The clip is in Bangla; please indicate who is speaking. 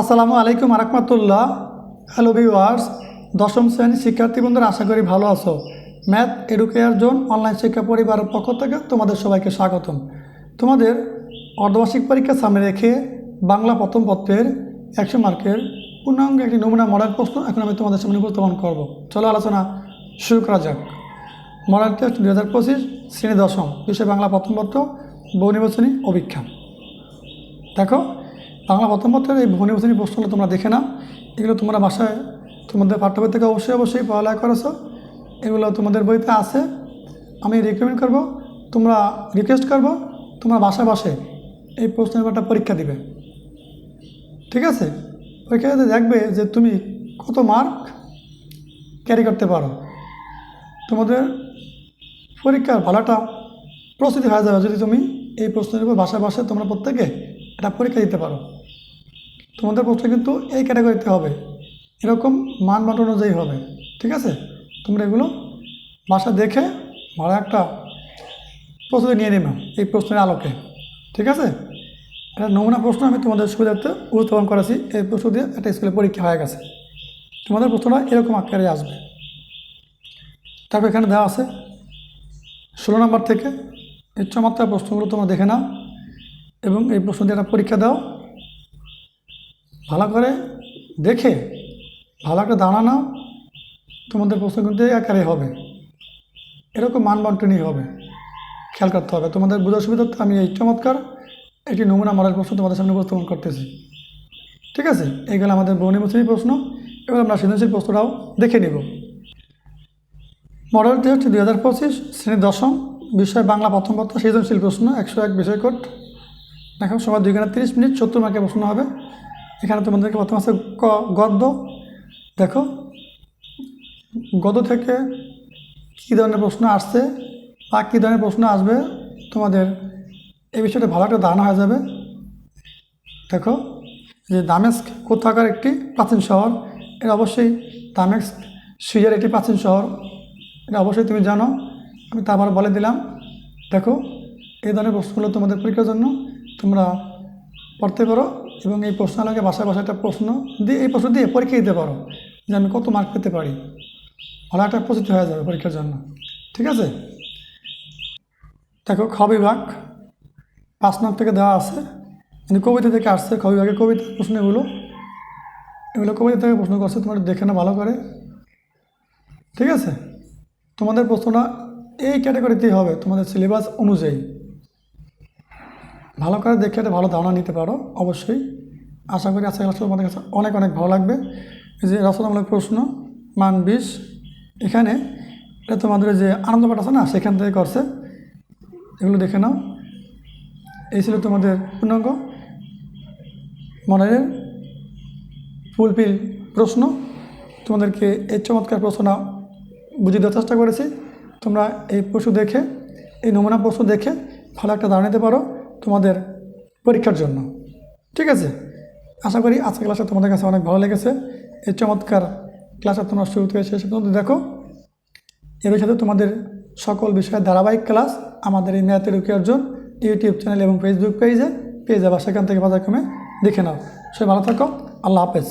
Speaker 1: আসসালামু আলাইকুম আরহামতুল্লাহ। হ্যালো ভিউয়ার্স দশম শ্রেণির শিক্ষার্থী বন্ধুরা, আশা করি ভালো আছো। ম্যাথ এডুকেয়ার জোন অনলাইন শিক্ষা পরিবারের পক্ষ থেকে তোমাদের সবাইকে স্বাগতম। তোমাদের অর্ধবার্ষিক পরীক্ষা সামনে রেখে বাংলা প্রথম পত্রের একশো মার্কের পূর্ণাঙ্গ একটি নমুনা মডেল প্রশ্ন এখন আমি তোমাদের সামনে উপস্থাপন করব। চলো আলোচনা শুরু করা যাক। মডেল টেস্ট দু হাজার পঁচিশ, শ্রেণি দশম বিষয় বাংলা প্রথম পত্র, বহু নির্বাচনী অভিক্ষা দেখো বাংলা প্রথম পত্রের এই ভূ নির্বাচনী প্রশ্নগুলো তোমরা দেখে নাও। এগুলো তোমরা বাসায় তোমাদের পাঠ্যবই থেকে অবশ্যই অবশ্যই পড়ালেখা করেছ। এগুলো তোমাদের বইতে আছে। আমি রিকমেন্ড করব, তোমরা রিকোয়েস্ট করব, তোমরা বাসায় বসে এই প্রশ্নের একটা পরীক্ষা দিবে। ঠিক আছে? পরীক্ষাতে দেখবে যে তুমি কত মার্ক ক্যারি করতে পারো। তোমাদের পরীক্ষার ভালোটা প্রস্তুতি হয়ে যাবে যদি তুমি এই প্রশ্নের উপর বাসায় বাসায় তোমরা প্রত্যেকে একটা পরীক্ষা দিতে পারো। তোমাদের প্রশ্ন কিন্তু এই ক্যাটাগরিতে হবে। এরকম মান বাট অনুযায়ী হবে। ঠিক আছে? তোমরা এগুলো বাসা দেখে ভালো একটা প্রস্তুতি নিয়ে নেবে এই প্রশ্নের আলোকে। ঠিক আছে? একটা নমুনা প্রশ্ন আমি তোমাদের সুবিধার্থে উপস্থাপন করেছি। এই প্রশ্ন দিয়ে একটা স্কুলে পরীক্ষা হয়ে গেছে। তোমাদের প্রশ্নটা এরকম আকারে আসবে। তারপর এখানে দেওয়া আছে, ষোলো নম্বর থেকে চমৎকার প্রশ্নগুলো তোমরা দেখে নাও এবং এই প্রশ্ন দিয়ে একটা পরীক্ষা দাও। ভালো করে দেখে, ভালো একটা দানা নাও, তোমাদের প্রশ্ন কিন্তু এই আকারে হবে। এরকম মান বন্টনই হবে। খেয়াল করতে হবে। তোমাদের বোঝার সুবিধার্থে আমি এই চমৎকার একটি নমুনা মডেল প্রশ্ন তোমাদের সামনে উপস্থাপন করতেছি। ঠিক আছে? এইগুলো আমাদের নির্বাচনী প্রশ্ন। এবার আমরা সৃজনশীল প্রশ্নটাও দেখে নিব। মডেল হচ্ছে দুই হাজার পঁচিশ শ্রেণি দশম বিষয় বাংলা প্রথম পত্র সৃজনশীল প্রশ্ন একশো এক বিষয় কোড দেখো সময় দুই ঘণ্টা তিরিশ মিনিট, সত্তর মার্কের প্রশ্ন হবে। এখানে তোমাদেরকে প্রথম আছে ক, গদ্য। দেখো, গদ্য থেকে কী ধরনের প্রশ্ন আসছে বা কী ধরনের প্রশ্ন আসবে তোমাদের এই বিষয়টা ভালো একটা ধারণা হয়ে যাবে। দেখো যে দামেস্ক কোথাকার একটি প্রাচীন শহর, এটা অবশ্যই দামেস্ক সিরিয়ার একটি প্রাচীন শহর। এটা অবশ্যই তুমি জানো, আমি তারপর বলে দিলাম। দেখো, এই ধরনের প্রশ্নগুলো তোমাদের পরীক্ষার জন্য তোমরা পড়তে পারো। এবং এই প্রশ্নালকে বাসায় বাসায় একটা প্রশ্ন দিয়ে, এই প্রশ্ন দিয়ে পরীক্ষা দিতে পারো, যে আমি কত মার্ক পেতে পারি। ভালো একটা প্রস্তুতি হয়ে যাবে পরীক্ষার জন্য। ঠিক আছে? দেখো, খ বিভাগ, পাঁচ নম্বর থেকে দেওয়া আছে। কিন্তু কবিতা থেকে আসছে খ বিভাগের কবিতা প্রশ্ন এগুলো এগুলো কবিতা থেকে প্রশ্ন করছে, তোমরা দেখে না ভালো করে। ঠিক আছে? তোমাদের প্রশ্নটা এই ক্যাটাগরিতেই হবে, তোমাদের সিলেবাস অনুযায়ী। ভালো করে দেখে একটা ভালো ধারণা নিতে পারো, অবশ্যই। আশা করি আজকে ক্লাসটা তোমাদের কাছে অনেক অনেক ভালো লাগবে। যে রচনামূলক প্রশ্ন, মান বিশ। এখানে এটা তোমাদের যে আনন্দ পাঠ আছে না, সেখান থেকে করছে। এগুলো দেখে নাও। এই ছিল তোমাদের পূর্ণাঙ্গ মনের ফুলফিল প্রশ্ন। তোমাদেরকে এই চমৎকার প্রশ্ন বুঝিয়ে দেওয়ার চেষ্টা করেছি। তোমরা এই প্রশ্ন দেখে, এই নমুনা প্রশ্ন দেখে ভালো একটা ধারণা নিতে পারো। তোমাদের পরীক্ষার জন্য। ঠিক আছে? আশা করি আজকের ক্লাসটা তোমাদের কাছে অনেক ভালো লেগেছে। এই চমৎকার ক্লাসটা তোমার শুরু থেকে শেষ পর্যন্ত দেখো। এর সাথে তোমাদের সকল বিষয়ে ধারাবাহিক ক্লাস আমাদের এই ম্যাথের অর্জন ইউটিউব চ্যানেল এবং ফেসবুক পেজে পেয়ে যাবা। সেখান থেকে বাজার কমে দেখে নাও। সবাই ভালো থাকো। আল্লাহ হাফেজ।